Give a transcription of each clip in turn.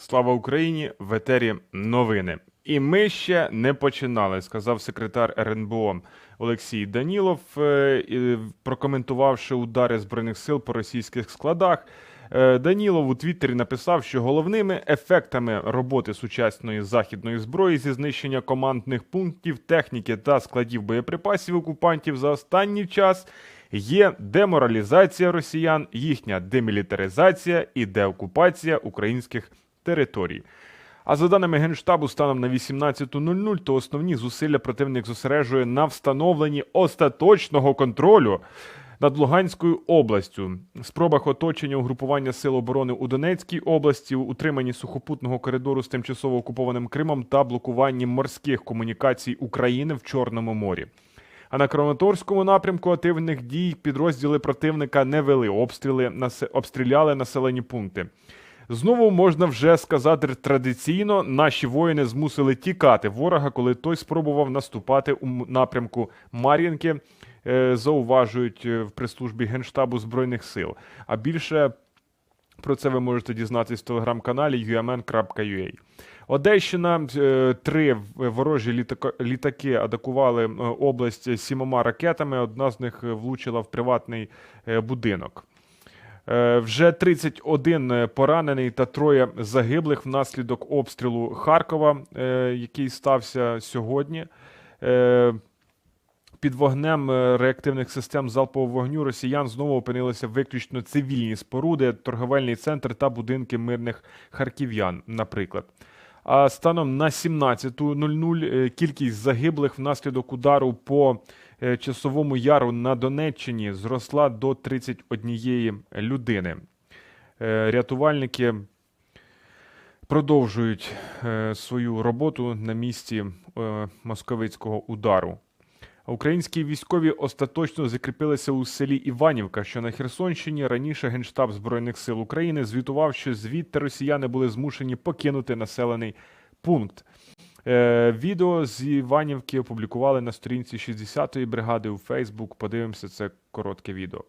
Слава Україні! В етері новини. І ми ще не починали, сказав секретар РНБО Олексій Данілов, е, прокоментувавши удари збройних сил по російських складах. Е, Данілов у Твіттері написав, що головними ефектами роботи сучасної західної зброї зі знищення командних пунктів, техніки та складів боєприпасів окупантів за останній час є деморалізація росіян, їхня демілітаризація і деокупація українських територій. А за даними Генштабу, станом на 18.00, то основні зусилля противник зосереджує на встановленні остаточного контролю над Луганською областю, спробах оточення угрупування сил оборони у Донецькій області, утриманні сухопутного коридору з тимчасово окупованим Кримом та блокуванні морських комунікацій України в Чорному морі. А на Краматорському напрямку активних дій підрозділи противника не вели обстріли, обстріляли населені пункти. Знову можна вже сказати традиційно, наші воїни змусили тікати ворога, коли той спробував наступати у напрямку Мар'їнки, е, зауважують е, в прес-службі Генштабу Збройних сил. А більше про це ви можете дізнатись в телеграм-каналі umn.ua. Одещина е, три ворожі літаки атакували область сімома ракетами. Одна з них влучила в приватний будинок. Е, Вже 31 поранений та троє загиблих внаслідок обстрілу Харкова, е, який стався сьогодні. Е, Під вогнем е, реактивних систем залпового вогню росіян знову опинилися виключно цивільні споруди, торговельний центр та будинки мирних харків'ян, наприклад. А станом на 17.00 е, кількість загиблих внаслідок удару по е, часовому яру на Донеччині зросла до 31 людини. Е, Рятувальники продовжують е, свою роботу на місці е, московицького удару. Українські військові остаточно закріпилися у селі Іванівка, що на Херсонщині. Раніше Генштаб Збройних сил України звітував, що звідти росіяни були змушені покинути населений пункт. Е, відео з Іванівки опублікували на сторінці 60-ї бригади у Фейсбук. Подивимося це коротке відео.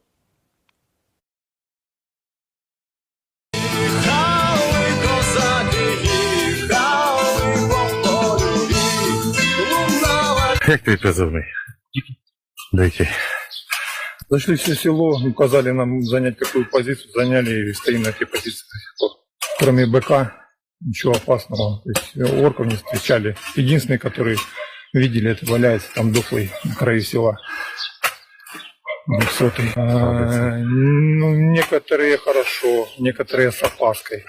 Як твій позивний? Дайте. Зашли все село, указали нам занять какую позицию, заняли и стоим на этой сих. Кроме БК, ничего опасного. То есть э, орков не встречали. Единственный, который видели, это валяется там дохлый на краю села. Двухсотый. А, ну, некоторые хорошо, некоторые с опаской.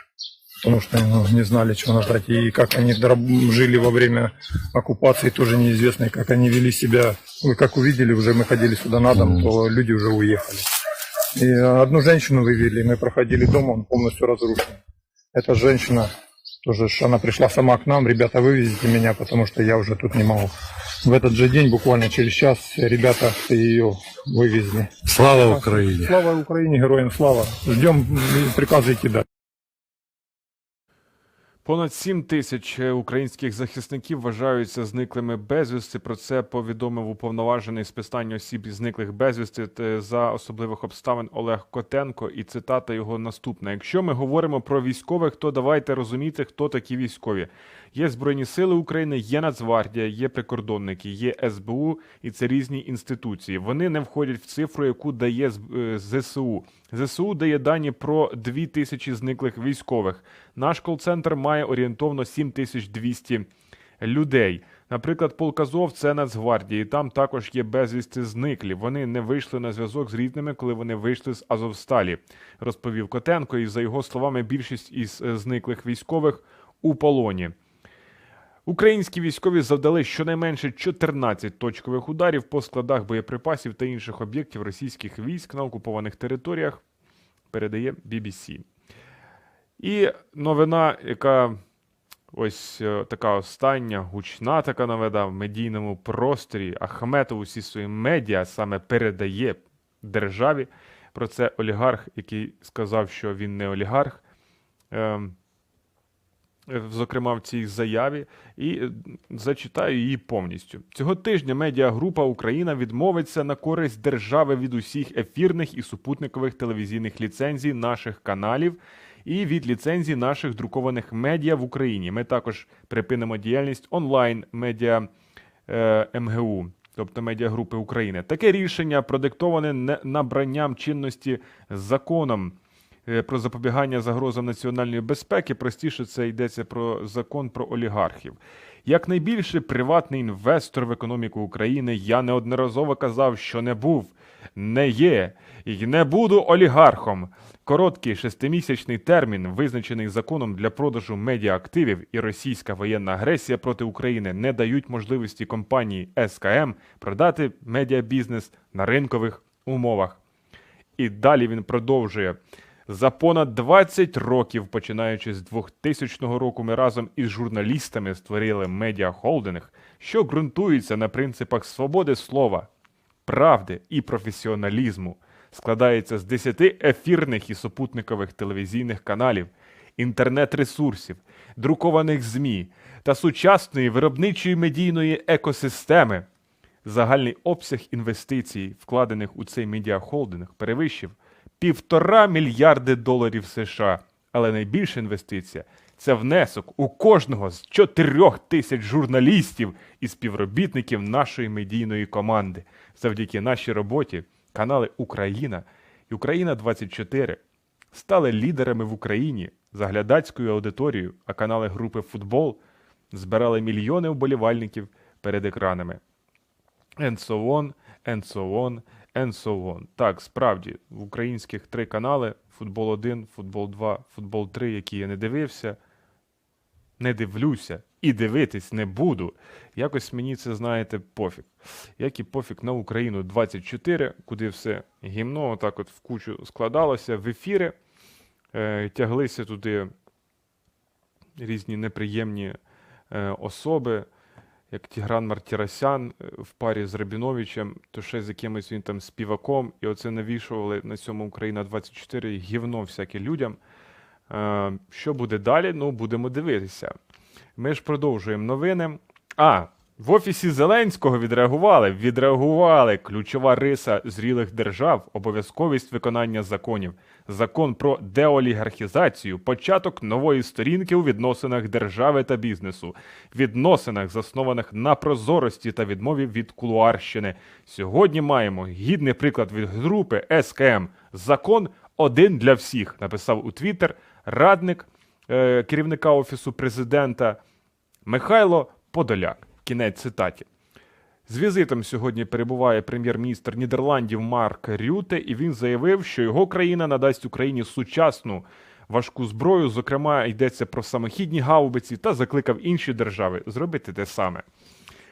Потому что ну, не знали, чего ждать. И как они жили во время оккупации, тоже неизвестно. И как они вели себя. Вы как увидели, уже мы ходили сюда на дом, то люди уже уехали. И одну женщину вывели, мы проходили дом, он полностью разрушен. Эта женщина, тоже она пришла сама к нам, ребята, вывезите меня, потому что я уже тут не могу. В этот же день, буквально через час, ребята ее вывезли. Слава Україні! Слава Украине, героям слава. Ждем приказы идти дальше. Понад 7 тисяч е, українських захисників вважаються зниклими безвісти. Про це повідомив уповноважений з питань осіб зниклих безвісти за особливих обставин Олег Котенко. І цитата його наступна: Якщо ми говоримо про військових, то давайте розуміти, хто такі військові. Є Збройні Сили України, є Нацгвардія, є прикордонники, є СБУ, і це різні інституції. Вони не входять в цифру, яку дає З- е, ЗСУ. ЗСУ дає дані про 2 тисячі зниклих військових. Наш кол-центр має орієнтовно 7200 людей. Наприклад, полк Азов – це Нацгвардії. Там також є безвісти зниклі. Вони не вийшли на зв'язок з рідними, коли вони вийшли з Азовсталі, розповів Котенко. І за його словами, більшість із е, зниклих військових у полоні. Українські військові завдали щонайменше 14 точкових ударів по складах боєприпасів та інших об'єктів російських військ на окупованих територіях, передає BBC. І новина, яка ось е, така остання, гучна така новина в медійному просторі. Ахметов усі свої медіа саме передає державі. Про це олігарх, який сказав, що він не олігарх. Ем, зокрема в цій заяві, і е, зачитаю її повністю. Цього тижня медіагрупа Україна відмовиться на користь держави від усіх ефірних і супутникових телевізійних ліцензій наших каналів і від ліцензій наших друкованих медіа в Україні. Ми також припинимо діяльність онлайн медіа е, МГУ, тобто медіагрупи України. Таке рішення продиктоване не- набранням чинності законом е, про запобігання загрозам національної безпеки. Простіше це йдеться про закон про олігархів. Як найбільший приватний інвестор в економіку України, я неодноразово казав, що не був, не є і не буду олігархом. Короткий шестимісячний термін, визначений законом для продажу медіаактивів і російська воєнна агресія проти України не дають можливості компанії СКМ продати медіабізнес на ринкових умовах. І далі він продовжує. За понад 20 років, починаючи з 2000 року, ми разом із журналістами створили медіахолдинг, що ґрунтується на принципах свободи слова, правди і професіоналізму, складається з 10 ефірних і супутникових телевізійних каналів, інтернет-ресурсів, друкованих ЗМІ та сучасної виробничої медійної екосистеми. Загальний обсяг інвестицій, вкладених у цей медіахолдинг, перевищив півтора мільярди доларів США. Але найбільша інвестиція це внесок у кожного з чотирьох тисяч журналістів і співробітників нашої медійної команди. Завдяки нашій роботі канали Україна і Україна 24 стали лідерами в Україні за глядацькою аудиторією, а канали групи Футбол збирали мільйони вболівальників перед екранами. And so on, and so on, and so on. Так, справді, в українських три канали: Футбол 1, Футбол 2, Футбол 3, які я не дивився, не дивлюся і дивитись не буду. Якось мені це, знаєте, пофіг. Як і пофіг на Україну 24, куди все гімно отак от в кучу складалося в ефіри, е, тяглися туди різні неприємні е, особи як Тігран Мартіросян е, в парі з Рабіновичем, то ще з якимось він там співаком, і оце навішували на цьому Україна 24 гівно всяке людям. Е, Що буде далі? Ну, будемо дивитися. Ми ж продовжуємо новини. А, в офісі Зеленського відреагували. Відреагували ключова риса зрілих держав, обов'язковість виконання законів, закон про деолігархізацію, початок нової сторінки у відносинах держави та бізнесу, відносинах, заснованих на прозорості та відмові від кулуарщини. Сьогодні маємо гідний приклад від групи СКМ. Закон один для всіх, написав у Твіттер радник е, керівника офісу президента Михайло Подоляк. Кінець цитаті. З візитом сьогодні перебуває прем'єр-міністр Нідерландів Марк Рюте, і він заявив, що його країна надасть Україні сучасну важку зброю. Зокрема, йдеться про самохідні гаубиці та закликав інші держави зробити те саме.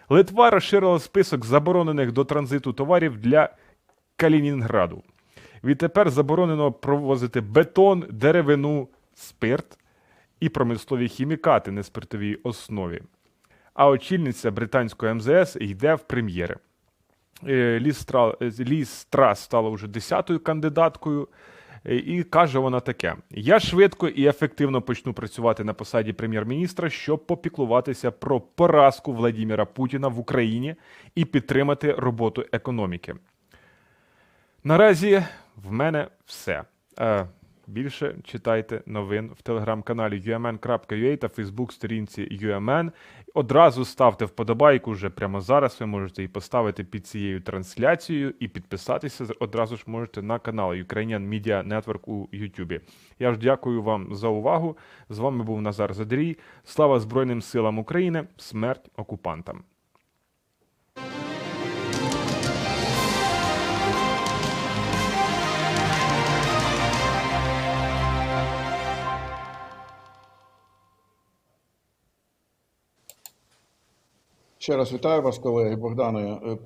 Литва розширила список заборонених до транзиту товарів для Калінінграду. Відтепер заборонено провозити бетон, деревину, спирт і промислові хімікати на спиртовій основі. А очільниця британської МЗС йде в прем'єри. Е, Ліз, Стра... е, Страс стала вже десятою кандидаткою, е, і каже вона таке: Я швидко і ефективно почну працювати на посаді прем'єр-міністра, щоб попіклуватися про поразку Владіміра Путіна в Україні і підтримати роботу економіки. Наразі в мене все. Більше читайте новин в телеграм-каналі umn.ua та фейсбук-сторінці UMN. Одразу ставте вподобайку вже прямо зараз. Ви можете і поставити під цією трансляцією і підписатися одразу ж можете на канал Ukrainian Media Network у YouTube. Я ж дякую вам за увагу. З вами був Назар Задрій. Слава Збройним силам України! Смерть окупантам! Ще раз вітаю вас, колеги Богдане. Е,